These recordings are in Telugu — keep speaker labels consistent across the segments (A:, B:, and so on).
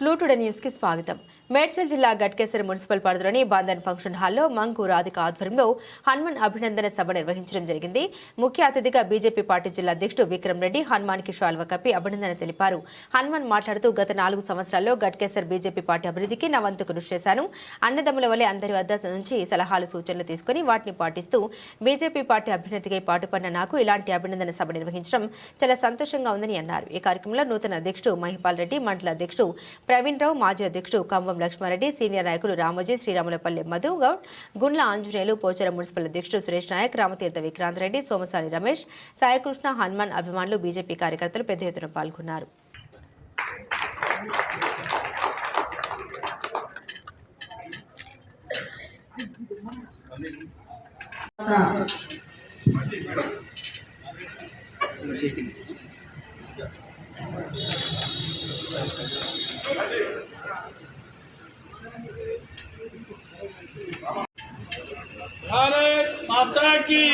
A: క్లూటుడ న్యూస్కి స్వాగతం. మేడ్చల్ జిల్లా గట్కేసర్ మున్సిపల్ పరిధిలోని బంధన్ ఫంక్షన్ హాల్లో మంగు రాధిక ఆధ్వర్యంలో హనుమాన్ అభినందన సభ నిర్వహించడం జరిగింది. ముఖ్య అతిథిగా బీజేపీ పార్టీ జిల్లా అధ్యక్షుడు విక్రమ్ రెడ్డి హనుమాన్కి షాల్వ కప్పి అభినందన తెలిపారు. హనుమాన్ మాట్లాడుతూ గత నాలుగు సంవత్సరాల్లో గట్కేసర్ బీజేపీ పార్టీ అభివృద్ధికి నా వంతు కృషి చేశాను. అన్నదమ్ముల వలె అందరి వద్ద నుంచి సలహాలు సూచనలు తీసుకుని వాటిని పాటిస్తూ బీజేపీ పార్టీ అభ్యున్నతికై పాటుపడిన నాకు ఇలాంటి అభినందన సభ నిర్వహించడం చాలా సంతోషంగా ఉందని అన్నారు. ఈ కార్యక్రమంలో నూతన అధ్యక్షుడు మహిపాల్ రెడ్డి మండల అధ్యక్షుడు ప్రవీణ్ రావు మాజీ అధ్యక్షుడు కంభం లక్ష్మారెడ్డి సీనియర్ నాయకులు రామోజీ శ్రీరాములపల్లి మధు గౌడ్ గుండ్ల ఆంజనేయులు పోచారం మున్సిపల్ అధ్యక్షుడు సురేష్ నాయక్ రామతీర్థ విక్రాంత్ రెడ్డి సోమసాని రమేష్ సాయకృష్ణ హనుమాన్ అభిమానులు బీజేపీ కార్యకర్తలు పెద్ద ఎత్తున పాల్గొన్నారు.
B: भारत माता की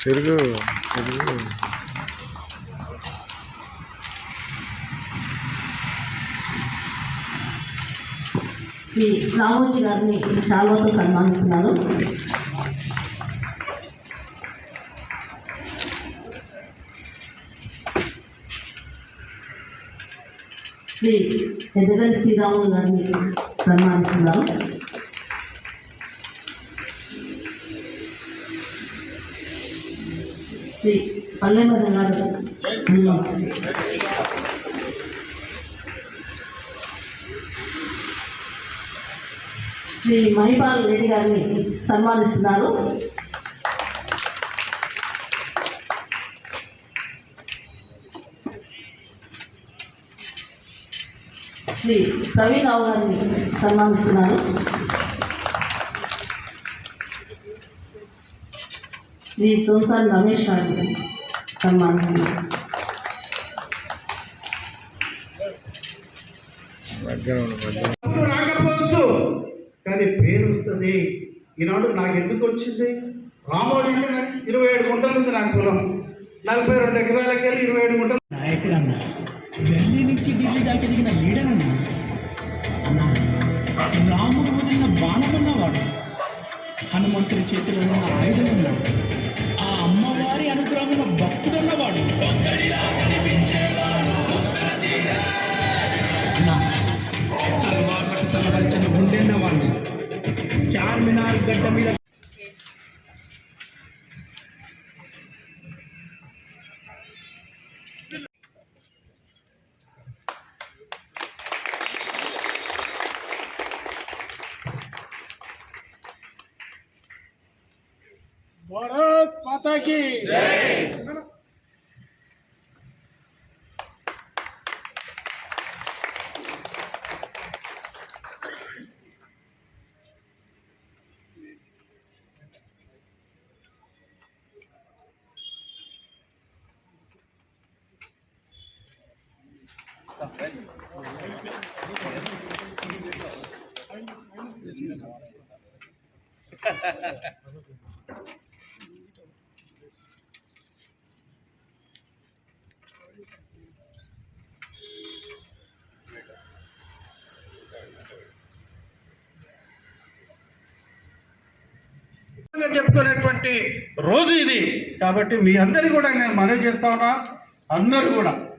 C: చెరుగు చెరుగు
D: శ్రీ రామోజీ గారిని చాలాతో సన్మానిస్తున్నారు శ్రీ పెద్దగల్లి శ్రీరాములు గారిని సన్మానిస్తున్నారు శ్రీ పల్లెమర గారు. శ్రీ మహిపాల్ రెడ్డి గారిని సన్మానిస్తున్నారు. శ్రీ ప్రవీణ్ రావు గారిని సన్మానిస్తున్నారు. శ్రీ సోసాన్ రమేష్
B: డబ్బు రాకపోవచ్చు కానీ పేరు వస్తుంది. ఈనాడు నాకు ఎందుకు వచ్చింది? రామోజీ ఇరవై ఏడు గుంటలు ఉంది నాకు పొలం. నలభై రెండు ఎకరాలకి వెళ్ళి ఇరవై ఏడు గుంటలు.
E: నాయకుడన్న ఢిల్లీ నుంచి ఢిల్లీ దాకా దిగిన లీడరన్న అన్న. రాముడు వదిలిన బాణమున్నవాడు హనుమంతుడి చేతిలో ఉన్న ఆయుధం ఉన్నాడు ఆ అమ్మవారి అనుగ్రహమున్న భక్తుడన్నవాడు. అన్న తలవార్లకు తలవంచని గుండెన్నవాడిని చార్మినార్ గడ్డ మీద
B: చెప్పుకునేటువంటి రోజు ఇది. కాబట్టి మీ అందరి కూడా నేను మనవి చేస్తా ఉన్నా. అందరూ కూడా.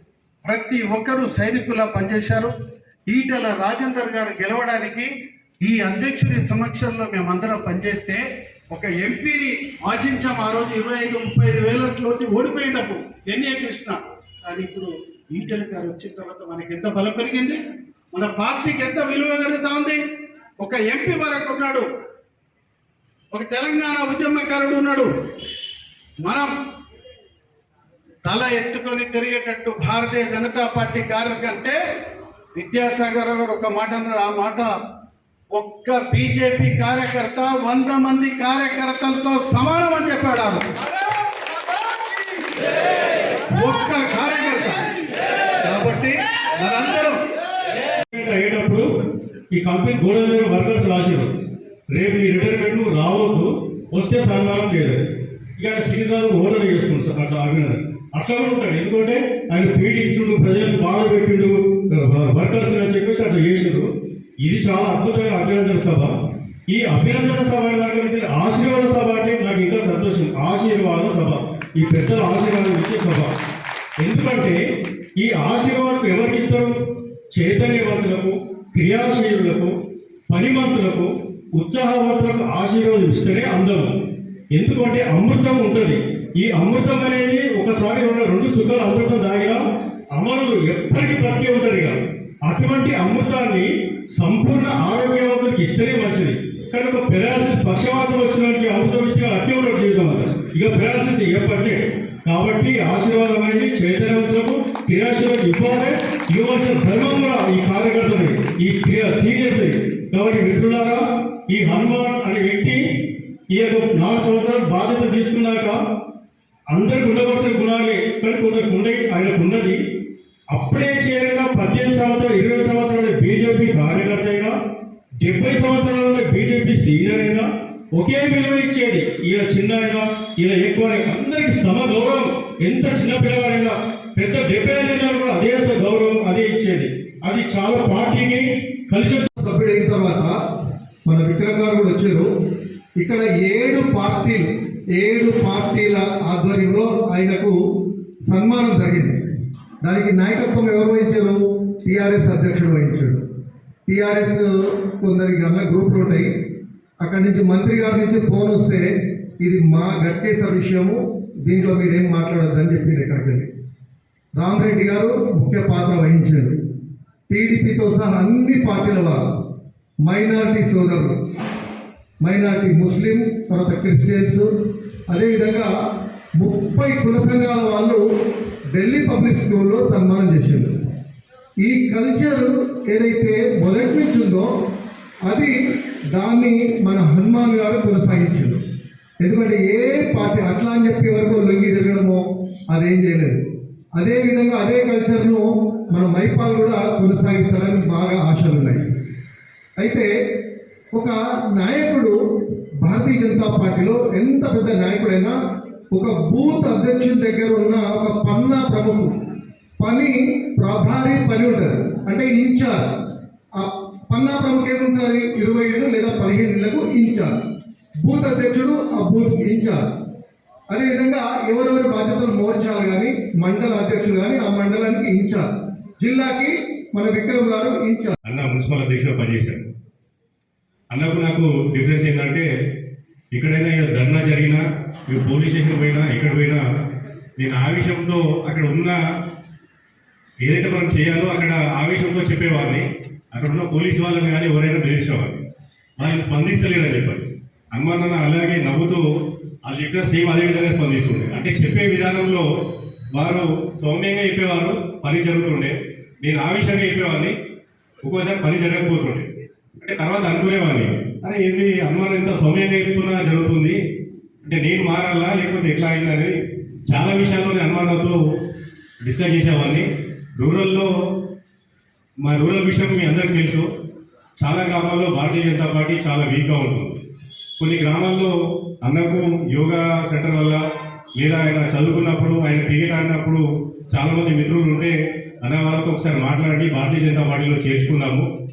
B: ప్రతి ఒక్కరూ సైనికులా పనిచేశారు. ఈటల రాజేందర్ గారు గెలవడానికి ఈ అధ్యక్షుడి సమక్షంలో మేమందరం పనిచేస్తే ఒక ఎంపీని ఆశించాం. ఆ రోజు ఇరవై ఐదు ముప్పై ఐదు వేలలోకి ఓడిపోయేటప్పుడు ఎన్ఏ కృష్ణ. కానీ ఇప్పుడు ఈటల గారు వచ్చిన తర్వాత మనకి ఎంత బలం పెరిగింది? మన పార్టీకి ఎంత విలువ పెరుగుతా ఉంది? ఒక ఎంపీ వరకు ఉన్నాడు. ఒక తెలంగాణ ఉద్యమకారుడు ఉన్నాడు. మనం తల ఎత్తుకొని తిరిగేటట్టు భారతీయ జనతా పార్టీ కార్యకంటే విద్యాసాగర్ గారు ఒక మాట అన్నారు. ఆ మాట ఒక్క బీజేపీ కార్యకర్త వంద మంది కార్యకర్తలతో సమానం అని చెప్పాడు ఒక్క కార్యకర్త. కాబట్టి మనందరం
F: అయ్యేటప్పుడు ఈ కంపెనీ గోడల మీద వర్కర్స్ రాశారు. రేపు ఈ రిటైర్మెంట్ రావద్దు వస్తే సన్మానం చేయలేదు ఇక ఆయన శ్రీరాజు ఓడలు చేసుకుంటారు సార్ అట్లా అభినందన అట్లా కూడా ఉంటాడు. ఎందుకంటే ఆయన పీడించుడు ప్రజలను బాధ పెట్టిండు వర్కర్స్ అని చెప్పేసి అట్లా చేసిండు. ఇది చాలా అద్భుతమైన అభినందన సభ. ఈ అభినందన సభ కనుక ఆశీర్వాద సభ అంటే నాకు ఇంకా సంతోషం. ఆశీర్వాద సభ. ఈ పెద్దల ఆశీర్వాదం ఇచ్చే సభ. ఎందుకంటే ఈ ఆశీర్వాదం ఎవరికి ఇస్తారు? చైతన్యవంతులకు క్రియాశీలులకు పనిమంతులకు ఉత్సాహవంతులకు ఆశీర్వాదం ఇస్తేనే అందరం ఎందుకంటే అమృతం ఉంటుంది. ఈ అమృతం అనేది ఒకసారి రెండు రెండు అమృతం తాగినా అమరులు ఎప్పటికీ బ్రతికే ఉంటారు ఇక. అటువంటి అమృతాన్ని సంపూర్ణ ఆరోగ్యవంతుడికి ఇస్తేనే మంచిది. కానీ ఒక పెరాలసిస్ పక్షవాతం వచ్చినటువంటి అమృతం ఇస్తే అట్టే జీవితం అంతా. ఇక పెరాలసిస్ ఎప్పటికే కాబట్టి ఆశీర్వాదం అనేది చైతన్యవంతులకు క్రియాశీలకు ఇవ్వాలి. ఇవ్వాల్సిన ధర్మం కూడా ఈ కార్యకర్తలు ఈ క్రియ సీరియస్ కాబట్టి మిత్రులారా ఈ హనుమాన్ అనే వ్యక్తి ఈ యొక్క నాలుగు సంవత్సరాలు బాధ్యత తీసుకున్నాక అందరికి ఉండవలసిన గుణాలే కానీ కొందరికి ఉండే ఆయనకు ఉన్నది అప్పుడే చేరిన పద్దెనిమిది సంవత్సరాలు ఇరవై సంవత్సరాలు బీజేపీ కార్యకర్త అయినా డెబ్బై సంవత్సరాలలో బీజేపీ సీనియర్ అయినా ఒకే విలువ ఇచ్చేది ఈయన చిన్న అయినా ఈయన ఎక్కువ అయినా అందరికి సమగౌరవం ఎంత చిన్న పిల్లవాడైనా పెద్ద డెబ్బై ఐదు కూడా అదే స గౌరవం అదే ఇచ్చేది. అది చాలా పార్టీకి కలిసి వచ్చే
D: సభ్యుడు అయిన తర్వాత మన విక్రమ్ గారు కూడా వచ్చారు. ఇక్కడ ఏడు పార్టీలు ఏడు పార్టీల ఆధ్వర్యంలో ఆయనకు సన్మానం జరిగింది. దానికి నాయకత్వం ఎవరు వహించారు? టీఆర్ఎస్ అధ్యక్షుడు వహించాడు. టీఆర్ఎస్ కొందరికి అన్న గ్రూపులు ఉంటాయి. అక్కడి నుంచి మంత్రి గారి నుంచి ఫోన్ వస్తే ఇది మా గట్టేశ్వర విషయము దీంట్లో మీరేం మాట్లాడొద్దని చెప్పింది ఇక్కడికి రామరెడ్డి గారు ముఖ్య పాత్ర వహించాడు టీడీపీతో సహా అన్ని పార్టీల వారు మైనార్టీ సోదరులు మైనార్టీ ముస్లిం తర్వాత క్రిస్టియన్స్ అదేవిధంగా ముప్పై కుల సంఘాల వాళ్ళు ఢిల్లీ పబ్లిక్ స్కూల్లో సన్మానం చేశారు ఈ కల్చర్ ఏదైతే మొదటి నుంచి ఉందో అది దాన్ని మన హనుమాన్ గారు కొనసాగించారు ఎందుకంటే ఏ పార్టీ అట్లా అని చెప్పి వరకు లొంగి తిరగడమో అదేం చేయలేదు. అదే విధంగా అదే కల్చర్ను మన మైపాల్ కూడా కొనసాగిస్తారని బాగా ఆశలు ఉన్నాయి అయితే ఒక నాయకుడు భారతీయ జనతా పార్టీలో ఎంత పెద్ద నాయకుడైనా ఒక బూత్ అధ్యక్షుడి దగ్గర ఉన్న ఒక పన్నా ప్రముఖు పని ప్రభారీ పని ఉంటుంది. అంటే ఇన్ఛార్జ్. ఆ పన్నా ప్రముఖ ఏముంటుంది? ఇరవై ఏళ్ళు లేదా పదిహేను ఏళ్ళకు ఇన్ఛార్జ్. బూత్ అధ్యక్షుడు ఆ బూత్ ఇన్ఛార్జ్. అదేవిధంగా ఎవరెవరి బాధ్యతలు మోర్చాలు కానీ మండల అధ్యక్షులు కానీ ఆ మండలానికి ఇన్ఛార్జ్. జిల్లాకి మన విక్రమ్ గారు ఇన్ఛార్జ్.
F: అన్న మున్సిపల్ అధ్యక్షుడు పనిచేశారు అన్నకు నాకు డిఫరెన్స్ ఏంటంటే ఎక్కడైనా ధర్నా జరిగినా మీరు పోలీస్ స్టేషన్ పోయినా ఎక్కడ పోయినా నేను ఆవేశంతో అక్కడ ఉన్న ఏదైతే మనం చేయాలో అక్కడ ఆవేశంతో చెప్పేవాడిని. అక్కడ ఉన్న పోలీస్ వాళ్ళని కానీ ఎవరైనా బెదిరించేవాడిని. వాళ్ళని స్పందిస్తలేరని చెప్పారు హనుమాన్ అలాగే నవ్వుతూ వాళ్ళు చెప్పిన సేమ్ అదే విధంగా స్పందిస్తుండే. అంటే చెప్పే విధానంలో వారు సౌమ్యంగా చెప్పేవారు పని జరుగుతుండే. నేను ఆవేశంగా చెప్పేవాడిని ఒక్కోసారి పని జరగకపోతుండే. అంటే తర్వాత అనుకునేవాడిని. అరే ఏంటి అనుమానం ఎంత సౌమ్యంగా చెప్తున్నా జరుగుతుంది. అంటే నేను మారాలా లేకపోతే ఎట్లా అయిందని చాలా విషయాల్లో నేను అనుమానంతో డిస్కస్ చేసేవాడిని. రూరల్లో మా రూరల్ విషయం మీ అందరికీ తెలుసు. చాలా గ్రామాల్లో భారతీయ జనతా పార్టీ చాలా వీక్గా ఉంటుంది. కొన్ని గ్రామాల్లో అన్నకు యోగా సెంటర్ వల్ల లేదా ఆయన చదువుకున్నప్పుడు ఆయన క్రికెట్ ఆడినప్పుడు చాలామంది మిత్రులు ఉంటే అన్న వాళ్ళతో ఒకసారి మాట్లాడి భారతీయ జనతా పార్టీలో చేర్చుకున్నాము.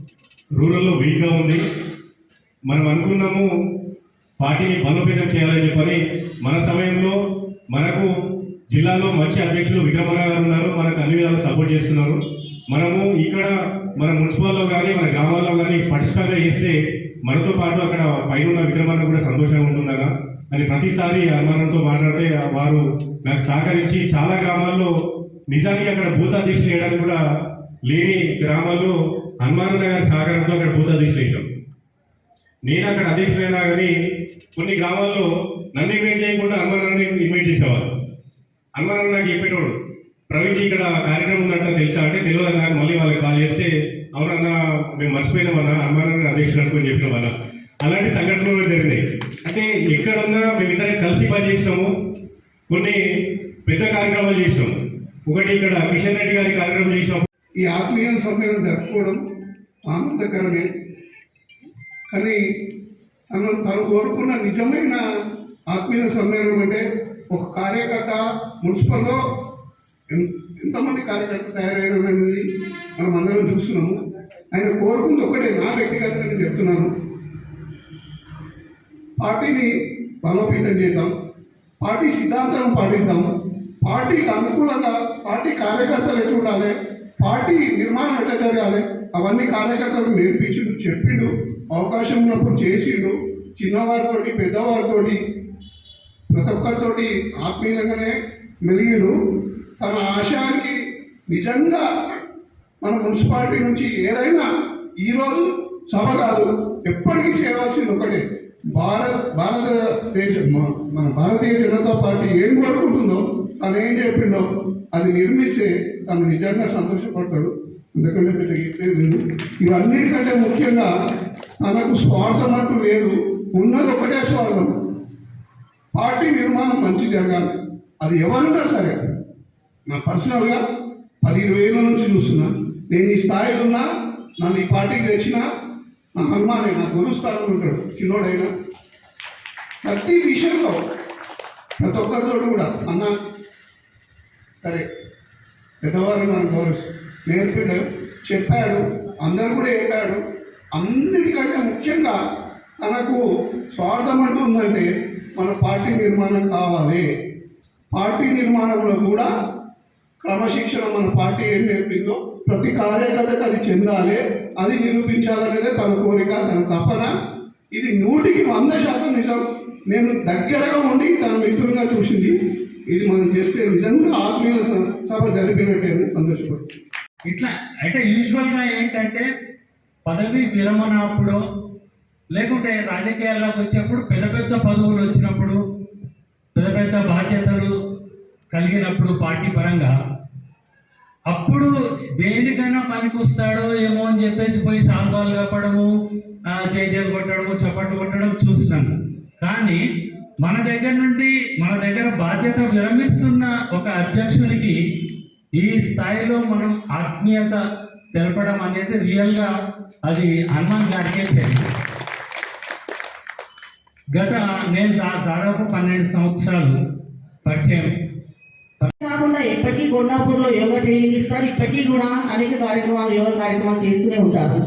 F: రూరల్లో వీక్గా ఉంది. మనం అనుకున్నాము పార్టీని బలోపేతం చేయాలని చెప్పని. మన సమయంలో మనకు జిల్లాలో మంచి అధ్యక్షులు విక్రమణ గారు ఉన్నారు. మనకు అన్ని విధాలు సపోర్ట్ చేస్తున్నారు. మనము ఇక్కడ మన మున్సిపాల్లో కానీ మన గ్రామాల్లో కానీ పటిష్టంగా చేస్తే మనతో పాటు అక్కడ పైన ఉన్న విక్రమాన్ని కూడా సంతోషంగా ఉంటున్నారా అని ప్రతిసారి అనుమానంతో మాట్లాడితే వారు నాకు సహకరించి చాలా గ్రామాల్లో నిజానికి అక్కడ భూత అధ్యక్షులు వేయడానికి కూడా లేని గ్రామాల్లో
G: హనుమాన్ గారి సహకారంతో అక్కడ బూత్ అధ్యక్షులు నేను అక్కడ అధ్యక్షులైనా కానీ కొన్ని గ్రామాల్లో నన్ను ఇన్వైట్ చేయకుండా హనుమానాన్ని ఇన్వైట్ చేసేవారు. హనుమాన్ నాకు చెప్పేటోడు ప్రవీణ్ ఇక్కడ కార్యక్రమం ఉందంటే తెలుసా? అంటే తెలియదు నాకు మళ్ళీ వాళ్ళకి కాల్ చేస్తే అవునన్నా మేము మర్చిపోయినామన్నా హనుమానాన్ని అధ్యక్షుడు అనుకుని చెప్పినామన్నా. అలాంటి సంఘటనలు జరిగినాయి. అంటే ఎక్కడున్నా మేము ఇద్దరం కలిసి పనిచేసినాము కొన్ని పెద్ద కార్యక్రమాలు చేసినాం ఒకటి ఇక్కడ కిషన్ రెడ్డి గారి కార్యక్రమం చేసినాం
H: ఈ ఆత్మీయ సమ్మేళనం జరుపుకోవడం ఆనందకరమే. కానీ తను తను కోరుకున్న నిజమైన ఆత్మీయ సమ్మేళనం అంటే ఒక కార్యకర్త మున్సిపల్లో ఎన్- ఎంతమంది కార్యకర్త తయారయ్యారనేది మనం అందరం చూస్తున్నాము. ఆయన కోరుకుంది ఒకటే నా వ్యక్తిగతంగా నేను చెప్తున్నాను. పార్టీని బలోపేతం చేద్దాం. పార్టీ సిద్ధాంతాలను పాటిద్దాం. పార్టీకి అనుకూలంగా పార్టీ కార్యకర్తలు ఎట్లా ఉండాలి పార్టీ నిర్మాణం ఎట్లా జరగాలి? అవన్నీ కార్యకర్తలకు నేర్పించిండు చెప్పిండు. అవకాశం ఉన్నప్పుడు చేసిండు. చిన్నవారితోటి పెద్దవారితోటి ప్రతి ఒక్కరితోటి ఆత్మీయంగానే మెలిగిండు. తన ఆశయానికి నిజంగా మన మున్సిపాలిటీ నుంచి ఏదైనా ఈరోజు సభ కాదు ఎప్పటికీ చేయవలసింది ఒకటే. భారత్ భారతదేశం మన భారతీయ జనతా పార్టీ ఏం కోరుకుంటుందో తను ఏం చెప్పిండో అది నిర్మిస్తే తను నిజంగా సంతోషపడతాడు. ఎందుకంటే పెద్ద లేదు. ఇవన్నిటికంటే ముఖ్యంగా తనకు స్వార్థం అంటూ లేదు. ఉన్నది ఒకటే స్వార్థం. పార్టీ నిర్మాణం మంచి జరగాలి. అది ఎవరున్నా సరే. నా పర్సనల్గా పది ఇరవై ఏళ్ళ నుంచి చూస్తున్నా. నేను ఈ స్థాయిలో ఉన్నా నన్ను ఈ పార్టీకి తెచ్చినా నా హనుమానే నా గురు స్థానంలో ఉంటాడు చిన్నోడైనా. ప్రతి విషయంలో ప్రతి ఒక్కరితో కూడా అన్న. సరే. పెద్దవారు నన్ను గౌరవిస్తారు నేర్పిండు. చెప్పాడు. అందరు కూడా చెప్పాడు అందరికంటే ముఖ్యంగా తనకు స్వార్థం అంటూ ఉందంటే మన పార్టీ నిర్మాణం కావాలి. పార్టీ నిర్మాణంలో కూడా క్రమశిక్షణ మన పార్టీ ఏం నేర్పిందో ప్రతి కార్యకర్తకు అది చెందాలి. అది నిరూపించాలనేదే తన కోరిక తన తపన. ఇది నూటికి వంద శాతం నిజం. నేను దగ్గరగా ఉండి తన మిత్రులుగా చూసింది. ఇది మనం చేస్తే నిజంగా ఆత్మీయ సభ జరిపినట్టే సంతోషపడుతుంది
I: ఇట్లా అంటే యూజువల్గా ఏంటంటే పదవి విరమణ అప్పుడు లేకుంటే రాజకీయాల్లోకి వచ్చేప్పుడు పెద్ద పెద్ద పదవులు వచ్చినప్పుడు పెద్ద పెద్ద బాధ్యతలు కలిగినప్పుడు పార్టీ పరంగా అప్పుడు దేనికైనా పనికొస్తాడో ఏమో అని చెప్పేసి పోయి సాల్వాలు కప్పడము చేజలు కొట్టడము చప్పట్లు కొట్టడం చూస్తున్నాను కానీ మన దగ్గర నుండి మన దగ్గర బాధ్యత విరమిస్తున్న ఒక అధ్యక్షునికి ఈ స్థాయిలో మనం ఆత్మీయత తెలపడం అనేది రియల్గా అది హనుమాన్ గారికే తెలియదు. గత నేను దా- దాదాపు పన్నెండు సంవత్సరాలు పరిచయం.
J: కాకుండా ఎప్పటికీ కొండాపూర్లో యోగా ట్రైనింగ్ ఇస్తారు. ఇప్పటికీ కూడా అనేక కార్యక్రమాలు యోగా కార్యక్రమాలు చేస్తూనే ఉంటారు.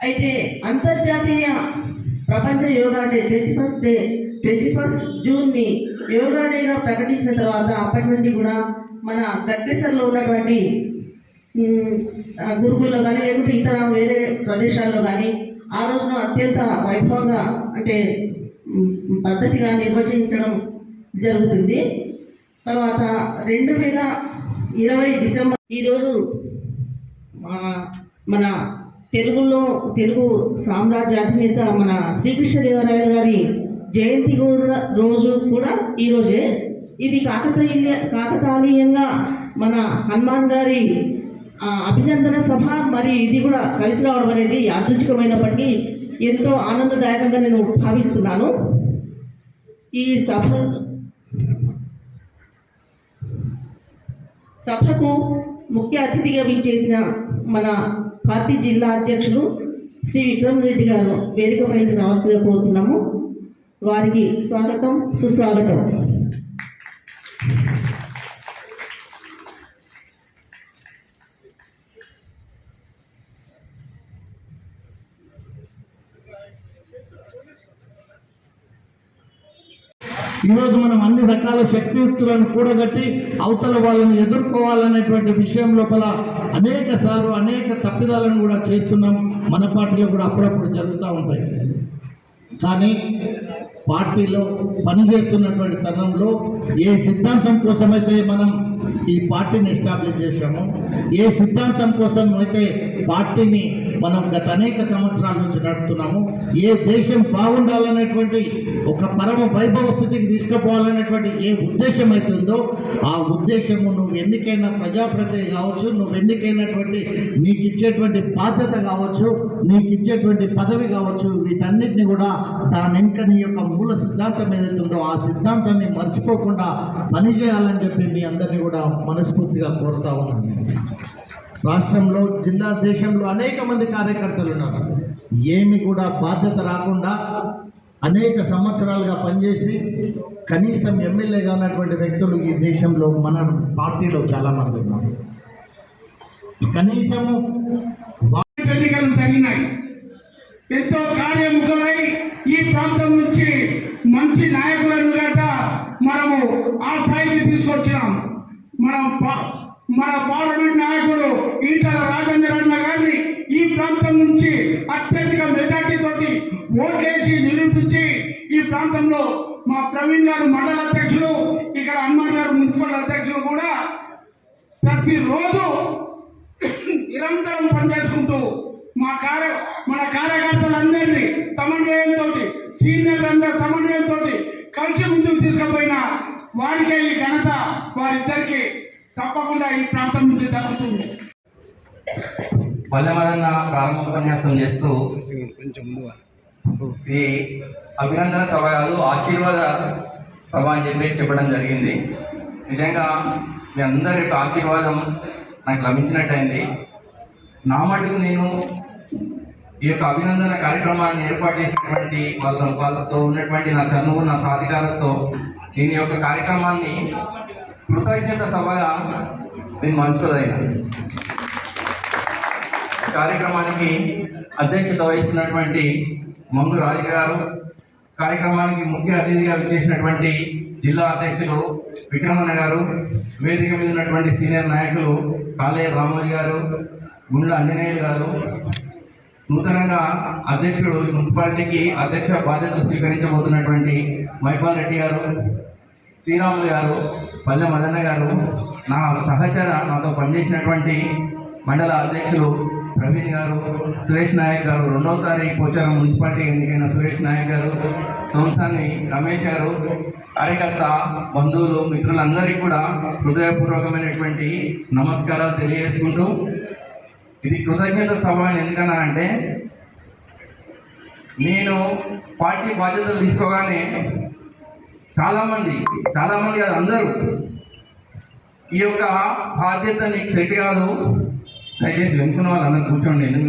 J: అయితే అంతర్జాతీయ ప్రపంచ yoga day twenty first day twenty first జూన్ని yoga డేగా ప్రకటించిన తర్వాత అప్పటి నుండి కూడా మన గట్కేసర్లో ఉన్నటువంటి గురుకుల్లో కానీ లేకుంటే ఇతర వేరే ప్రదేశాల్లో కానీ ఆ రోజున అత్యంత వైభవంగా అంటే పద్ధతిగా నిర్వచించడం జరుగుతుంది. తర్వాత రెండు వేల ఇరవై డిసెంబర్ ఈరోజు మన తెలుగులో తెలుగు సామ్రాజ్యాధినేత మన శ్రీకృష్ణదేవరాయలు గారి జయంతి కూడా రోజు కూడా ఈరోజే ఇది కాకతీయ కాకతాళీయంగా మన హనుమాన్ గారి అభినందన సభ. మరి ఇది కూడా కలిసి రావడం అనేది యాదృచ్ఛికమైనప్పటికీ ఎంతో ఆనందదాయకంగా నేను భావిస్తున్నాను. ఈ సభ సభకు ముఖ్య అతిథిగా విచ్చేసిన మన పార్టీ జిల్లా అధ్యక్షులు శ్రీ విక్రమ్ రెడ్డి గారు వేదికపైకి రావాల్సిగా కోరుతున్నాము. వారికి స్వాగతం సుస్వాగతం.
K: ఈరోజు మనం అన్ని రకాల శక్తియుక్తులను కూడగట్టి అవతల వాళ్ళని ఎదుర్కోవాలనేటువంటి విషయం లోపల అనేక సార్లు అనేక తప్పిదాలను కూడా చేస్తున్నాం. మన పార్టీలో కూడా అప్పుడప్పుడు జరుగుతూ ఉంటాయి. కానీ పార్టీలో పనిచేస్తున్నటువంటి తరుణంలో ఏ సిద్ధాంతం కోసమైతే మనం ఈ పార్టీని ఎస్టాబ్లిష్ చేశాము ఏ సిద్ధాంతం కోసం అయితే పార్టీని మనం గత అనేక సంవత్సరాల నుంచి నడుపుతున్నాము ఏ దేశం బాగుండాలనేటువంటి ఒక పరమ వైభవ స్థితికి తీసుకుపోవాలనేటువంటి ఏ ఉద్దేశం అయితే ఉందో ఆ ఉద్దేశము నువ్వు ఎన్నికైన ప్రజాప్రతినిధి కావచ్చు నువ్వు ఎన్నికైనటువంటి నీకు ఇచ్చేటువంటి బాధ్యత కావచ్చు నీకు ఇచ్చేటువంటి పదవి కావచ్చు వీటన్నిటిని కూడా దాని వెనుక నీ యొక్క మూల సిద్ధాంతం ఏదైతే ఉందో ఆ సిద్ధాంతాన్ని మర్చిపోకుండా పనిచేయాలని చెప్పి మీ అందరినీ కూడా మనస్ఫూర్తిగా కోరుతా ఉన్నాను. రాష్ట్రంలో జిల్లా దేశంలో అనేక మంది కార్యకర్తలు ఉన్నారు. ఏమి కూడా బాధ్యత రాకుండా అనేక సంవత్సరాలుగా పనిచేసి కనీసం ఎమ్మెల్యేగా ఉన్నటువంటి వ్యక్తులు ఈ దేశంలో మన పార్టీలో చాలామంది ఉన్నారు. కనీసం
L: ఎన్నికలు తగినాయి. ఎంతో కార్యముఖమై ఈ ప్రాంతం నుంచి మంచి నాయకులను గట మనము ఆ స్థాయికి తీసుకొచ్చినాం. మనం మన పార్లమెంట్ నాయకుడు ఈటల రాజేందర్ అన్న గారిని ఈ ప్రాంతం నుంచి అత్యధిక మెజార్టీ తోటి ఓట్లేసి నిరూపించి ఈ ప్రాంతంలో మా ప్రవీణ్ గారు మండల అధ్యక్షులు ఇక్కడ హనుమాన్ గారు మున్సిపల్ అధ్యక్షులు కూడా ప్రతిరోజు నిరంతరం పనిచేసుకుంటూ మా కార్య మన కార్యకర్తలందరినీ సమన్వయంతో సీనియర్లందరూ సమన్వయంతో కలిసి ముందుకు తీసుకుపోయిన వారికే ఈ ఘనత వారిద్దరికీ తప్పకుండా ఈ ప్రాంతం నుంచి దక్కుతుంది
M: పల్లెమదన్న ప్రారంభ ఉపన్యాసం చేస్తూ
C: కొంచెం
M: ఈ అభినందన సభ ఆశీర్వాద సభ అని చెప్పి చెప్పడం జరిగింది. నిజంగా మీ అందరి యొక్క ఆశీర్వాదం నాకు లభించినట్టయింది. నా మటుకు నేను ఈ యొక్క అభినందన కార్యక్రమాన్ని ఏర్పాటు చేసినటువంటి వాళ్ళ వాళ్ళతో ఉన్నటువంటి నా చనువు నా సాధికారతో నేను ఈ యొక్క కార్యక్రమాన్ని కృతజ్ఞత సభగా నేను మంచుదైనా కార్యక్రమానికి అధ్యక్షత వహిస్తున్నటువంటి మంగు రాజు గారు కార్యక్రమానికి ముఖ్య అతిథిగా విచ్చేసినటువంటి జిల్లా అధ్యక్షులు విక్రమణ గారు వేదిక మీద ఉన్నటువంటి సీనియర్ నాయకులు కాళే రామోజీ గారు గుండ్ల అంజనేయులు గారు నూతనంగా అధ్యక్షుడు మున్సిపాలిటీకి అధ్యక్ష బాధ్యతలు స్వీకరించబోతున్నటువంటి మైపాల్ రెడ్డి గారు శ్రీరాములు గారు పల్లె మదన్న గారు నా సహచర నాతో పనిచేసినటువంటి మండల అధ్యక్షులు ప్రవీణ్ గారు సురేష్ నాయక్ గారు రెండోసారి పోచారం మున్సిపాలిటీ ఎన్నికైన సురేష్ నాయక్ గారు సోంసాని రమేష్ గారు కార్యకర్త బంధువులు మిత్రులందరికీ కూడా హృదయపూర్వకమైనటువంటి నమస్కారాలు తెలియజేసుకుంటూ ఇది కృతజ్ఞత సభ ఎందుకన్నా అంటే నేను పార్టీ బాధ్యతలు తీసుకోగానే చాలామంది చాలామంది కాదు అందరూ ఈ యొక్క బాధ్యత నీకు సెట్ కాదు దయచేసి వెనుకున్న వాళ్ళు అందరూ కూర్చోండి. ఎందుకు